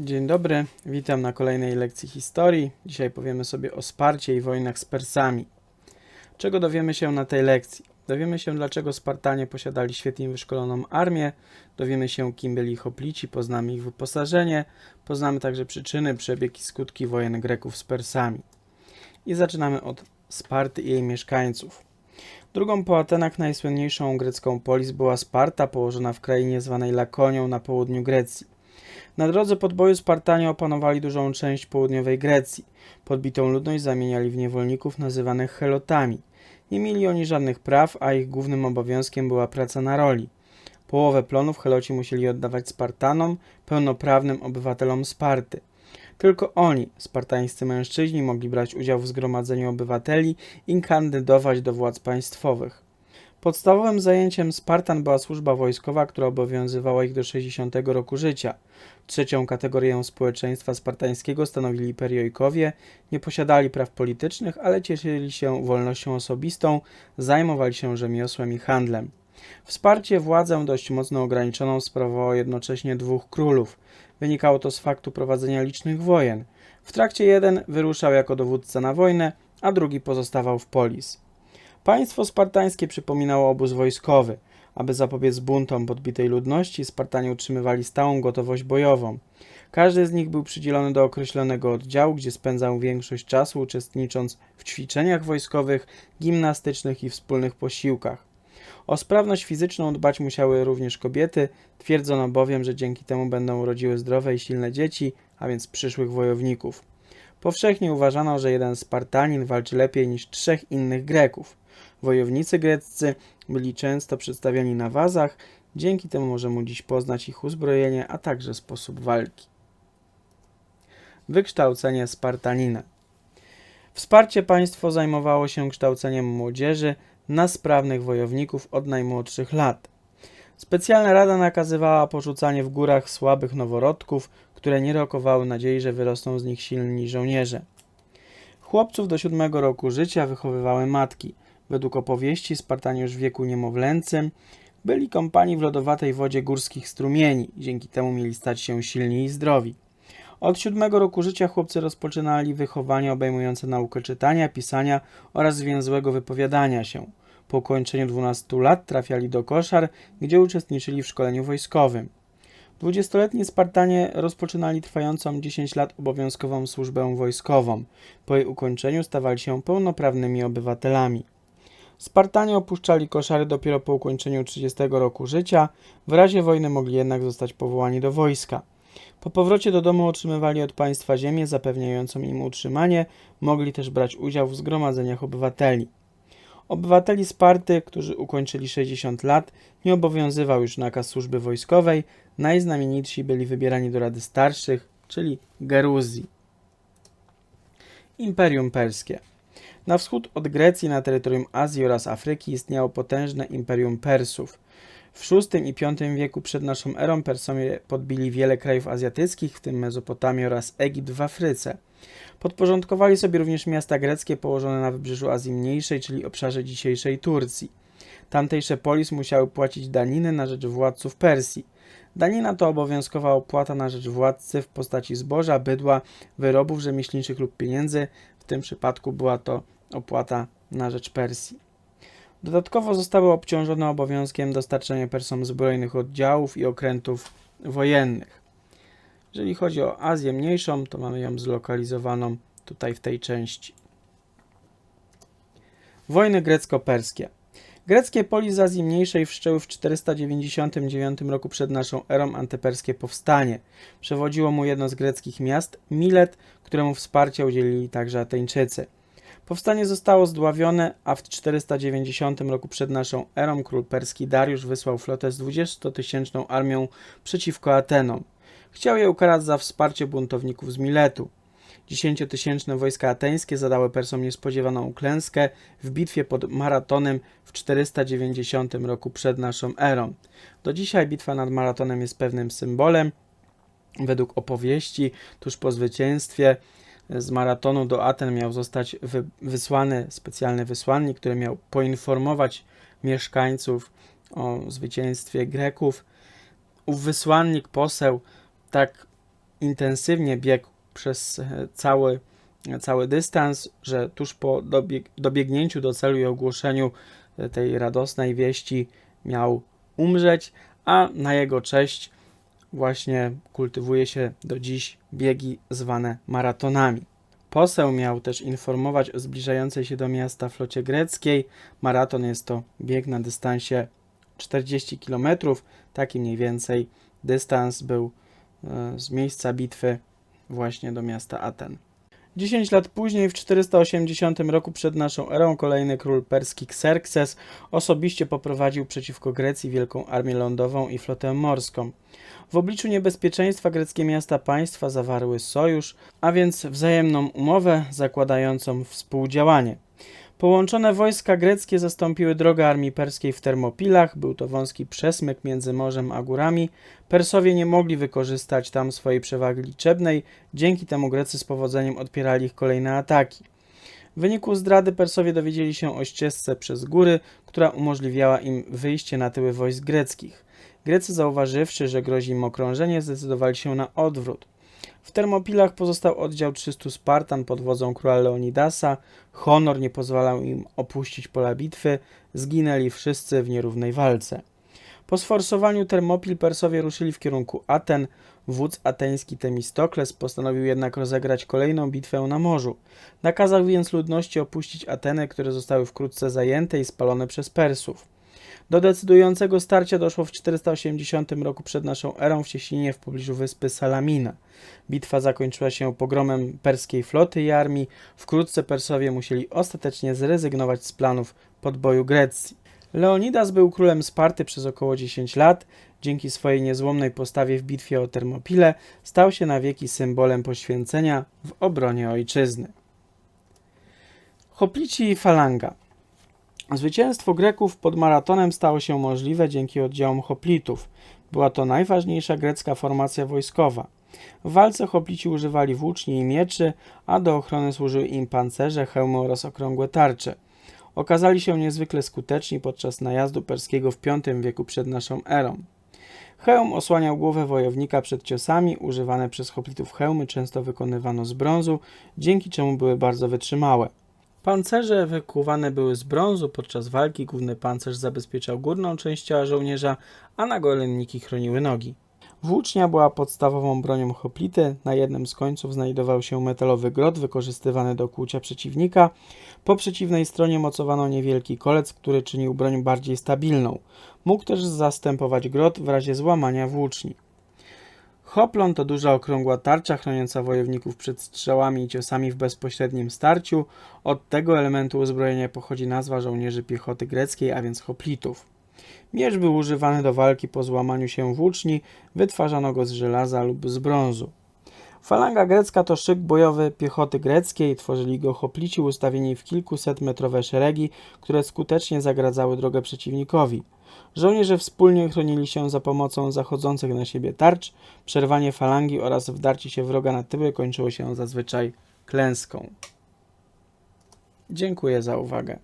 Dzień dobry, witam na kolejnej lekcji historii. Dzisiaj powiemy sobie o Sparcie i wojnach z Persami. Czego dowiemy się na tej lekcji? Dowiemy się, dlaczego Spartanie posiadali świetnie wyszkoloną armię, dowiemy się, kim byli hoplici, poznamy ich wyposażenie, poznamy także przyczyny, przebieg i skutki wojen Greków z Persami. I zaczynamy od Sparty i jej mieszkańców. Drugą po Atenach najsłynniejszą grecką polis była Sparta, położona w krainie zwanej Lakonią na południu Grecji. Na drodze podboju Spartanie opanowali dużą część południowej Grecji. Podbitą ludność zamieniali w niewolników nazywanych helotami. Nie mieli oni żadnych praw, a ich głównym obowiązkiem była praca na roli. Połowę plonów heloci musieli oddawać Spartanom, pełnoprawnym obywatelom Sparty. Tylko oni, spartańscy mężczyźni, mogli brać udział w zgromadzeniu obywateli i kandydować do władz państwowych. Podstawowym zajęciem Spartan była służba wojskowa, która obowiązywała ich do 60 roku życia. Trzecią kategorię społeczeństwa spartańskiego stanowili periojkowie, nie posiadali praw politycznych, ale cieszyli się wolnością osobistą, zajmowali się rzemiosłem i handlem. Wsparcie władzę dość mocno ograniczoną sprawowało jednocześnie dwóch królów. Wynikało to z faktu prowadzenia licznych wojen. W trakcie jeden wyruszał jako dowódca na wojnę, a drugi pozostawał w polis. Państwo spartańskie przypominało obóz wojskowy. Aby zapobiec buntom podbitej ludności, Spartanie utrzymywali stałą gotowość bojową. Każdy z nich był przydzielony do określonego oddziału, gdzie spędzał większość czasu uczestnicząc w ćwiczeniach wojskowych, gimnastycznych i wspólnych posiłkach. O sprawność fizyczną dbać musiały również kobiety, twierdzono bowiem, że dzięki temu będą urodziły zdrowe i silne dzieci, a więc przyszłych wojowników. Powszechnie uważano, że jeden Spartanin walczy lepiej niż trzech innych Greków. Wojownicy greccy byli często przedstawiani na wazach, dzięki temu możemy dziś poznać ich uzbrojenie, a także sposób walki. Wykształcenie Spartanina. Wsparcie państwo zajmowało się kształceniem młodzieży na sprawnych wojowników od najmłodszych lat. Specjalna rada nakazywała porzucanie w górach słabych noworodków, które nie rokowały nadziei, że wyrosną z nich silni żołnierze. Chłopców do siódmego roku życia wychowywały matki. Według opowieści Spartanie już w wieku niemowlęcym byli kąpani w lodowatej wodzie górskich strumieni, dzięki temu mieli stać się silni i zdrowi. Od siódmego roku życia chłopcy rozpoczynali wychowanie obejmujące naukę czytania, pisania oraz zwięzłego wypowiadania się. Po ukończeniu 12 lat trafiali do koszar, gdzie uczestniczyli w szkoleniu wojskowym. Dwudziestoletni Spartanie rozpoczynali trwającą 10 lat obowiązkową służbę wojskową. Po jej ukończeniu stawali się pełnoprawnymi obywatelami. Spartanie opuszczali koszary dopiero po ukończeniu 30 roku życia, w razie wojny mogli jednak zostać powołani do wojska. Po powrocie do domu otrzymywali od państwa ziemię zapewniającą im utrzymanie, mogli też brać udział w zgromadzeniach obywateli. Obywateli Sparty, którzy ukończyli 60 lat, nie obowiązywał już nakaz służby wojskowej, najznamienitsi byli wybierani do Rady Starszych, czyli Geruzji. Imperium Perskie Na wschód od Grecji, na terytorium Azji oraz Afryki istniało potężne Imperium Persów. W VI i V wieku przed naszą erą Persowie podbili wiele krajów azjatyckich, w tym Mezopotamię oraz Egipt w Afryce. Podporządkowali sobie również miasta greckie położone na wybrzeżu Azji Mniejszej, czyli obszarze dzisiejszej Turcji. Tamtejsze polis musiały płacić daniny na rzecz władców Persji. Danina to obowiązkowa opłata na rzecz władcy w postaci zboża, bydła, wyrobów rzemieślniczych lub pieniędzy. W tym przypadku była to opłata na rzecz Persji. Dodatkowo zostały obciążone obowiązkiem dostarczania Persom zbrojnych oddziałów i okrętów wojennych. Jeżeli chodzi o Azję Mniejszą, to mamy ją zlokalizowaną tutaj w tej części. Wojny grecko-perskie. Greckie polis z Azji Mniejszej wszczęły w 499 roku przed naszą erą antyperskie powstanie. Przewodziło mu jedno z greckich miast, Milet, któremu wsparcia udzielili także Ateńczycy. Powstanie zostało zdławione, a w 490 roku przed naszą erą król perski Dariusz wysłał flotę z 20-tysięczną armią przeciwko Atenom. Chciał je ukarać za wsparcie buntowników z Miletu. Dziesięciotysięczne wojska ateńskie zadały Persom niespodziewaną klęskę w bitwie pod Maratonem w 490 roku przed naszą erą. Do dzisiaj bitwa nad Maratonem jest pewnym symbolem. Według opowieści, tuż po zwycięstwie z maratonu do Aten miał zostać wy wysłany specjalny wysłannik, który miał poinformować mieszkańców o zwycięstwie Greków. Ów wysłannik, poseł, tak intensywnie biegł przez e, cały, cały dystans, że tuż po dobieg, dobiegnięciu do celu i ogłoszeniu e, tej radosnej wieści miał umrzeć, a na jego cześć właśnie kultywuje się do dziś biegi zwane maratonami. Poseł miał też informować o zbliżającej się do miasta flocie greckiej. Maraton jest to bieg na dystansie 40 km. Taki mniej więcej dystans był e, z miejsca bitwy właśnie do miasta Aten. 10 lat później, w 480 roku przed naszą erą, kolejny król perski Xerxes osobiście poprowadził przeciwko Grecji wielką armię lądową i flotę morską. W obliczu niebezpieczeństwa greckie miasta państwa zawarły sojusz, a więc wzajemną umowę zakładającą współdziałanie. Połączone wojska greckie zastąpiły drogę armii perskiej w Termopilach. Był to wąski przesmyk między morzem a górami. Persowie nie mogli wykorzystać tam swojej przewagi liczebnej, dzięki temu Grecy z powodzeniem odpierali ich kolejne ataki. W wyniku zdrady Persowie dowiedzieli się o ścieżce przez góry, która umożliwiała im wyjście na tyły wojsk greckich. Grecy zauważywszy, że grozi im okrążenie, zdecydowali się na odwrót. W Termopilach pozostał oddział 300 Spartan pod wodzą króla Leonidasa. Honor nie pozwalał im opuścić pola bitwy. Zginęli wszyscy w nierównej walce. Po sforsowaniu Termopil Persowie ruszyli w kierunku Aten. Wódz ateński Temistokles postanowił jednak rozegrać kolejną bitwę na morzu. Nakazał więc ludności opuścić Ateny, które zostały wkrótce zajęte i spalone przez Persów. Do decydującego starcia doszło w 480 roku przed naszą erą w cieśninie w pobliżu wyspy Salamina. Bitwa zakończyła się pogromem perskiej floty i armii. Wkrótce Persowie musieli ostatecznie zrezygnować z planów podboju Grecji. Leonidas był królem Sparty przez około 10 lat. Dzięki swojej niezłomnej postawie w bitwie o Termopile stał się na wieki symbolem poświęcenia w obronie ojczyzny. Hoplici i falanga. Zwycięstwo Greków pod maratonem stało się możliwe dzięki oddziałom hoplitów. Była to najważniejsza grecka formacja wojskowa. W walce hoplici używali włóczni i mieczy, a do ochrony służyły im pancerze, hełmy oraz okrągłe tarcze. Okazali się niezwykle skuteczni podczas najazdu perskiego w V wieku przed naszą erą. Hełm osłaniał głowę wojownika przed ciosami, używane przez hoplitów hełmy często wykonywano z brązu, dzięki czemu były bardzo wytrzymałe. Pancerze wykuwane były z brązu, podczas walki główny pancerz zabezpieczał górną część ciała żołnierza, a nagolenniki chroniły nogi. Włócznia była podstawową bronią hoplity, na jednym z końców znajdował się metalowy grot wykorzystywany do kłucia przeciwnika. Po przeciwnej stronie mocowano niewielki kolec, który czynił broń bardziej stabilną. Mógł też zastępować grot w razie złamania włóczni. Hoplon to duża okrągła tarcza chroniąca wojowników przed strzałami i ciosami w bezpośrednim starciu. Od tego elementu uzbrojenia pochodzi nazwa żołnierzy piechoty greckiej, a więc hoplitów. Miecz był używany do walki po złamaniu się włóczni, wytwarzano go z żelaza lub z brązu. Falanga grecka to szyk bojowy piechoty greckiej, tworzyli go hoplici ustawieni w kilkuset metrowe szeregi, które skutecznie zagradzały drogę przeciwnikowi. Żołnierze wspólnie chronili się za pomocą zachodzących na siebie tarcz, przerwanie falangi oraz wdarcie się wroga na tyły kończyło się zazwyczaj klęską. Dziękuję za uwagę.